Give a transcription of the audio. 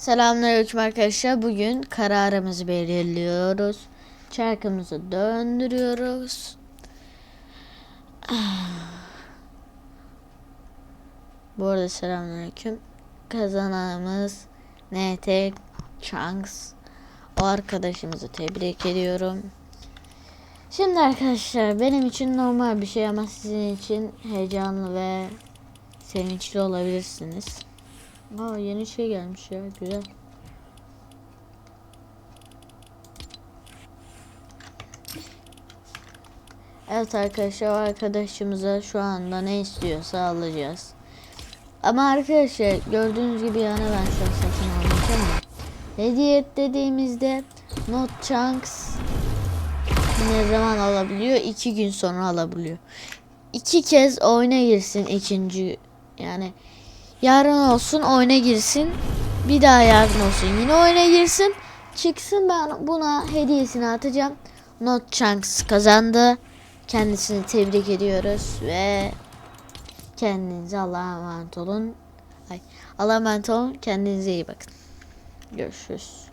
Selamünaleyküm arkadaşlar. Bugün kararımızı belirliyoruz. Çarkımızı döndürüyoruz. Bu arada selamünaleyküm. Kazananımız NT Chunks. O arkadaşımızı tebrik ediyorum. Şimdi arkadaşlar benim için normal bir şey ama sizin için heyecanlı ve sevinçli olabilirsiniz. Aa yeni şey gelmiş ya güzel. Evet arkadaşlar arkadaşımıza şu anda ne istiyorsa alacağız. Ama arkadaşlar gördüğünüz gibi yani ben şu an satın almayacağım da. Hediye et dediğimizde Not Chunks ne zaman alabiliyor? İki gün sonra alabiliyor. İki kez oyuna girsin ikinci yani yarın olsun oyuna girsin. Bir daha yarın olsun yine oyuna girsin. Çıksın ben buna hediyesini atacağım. Not Chunks kazandı. Kendisini tebrik ediyoruz ve kendinize Allah'a emanet olun. Ay, Allah'a emanet olun. Kendinize iyi bakın. Görüşürüz.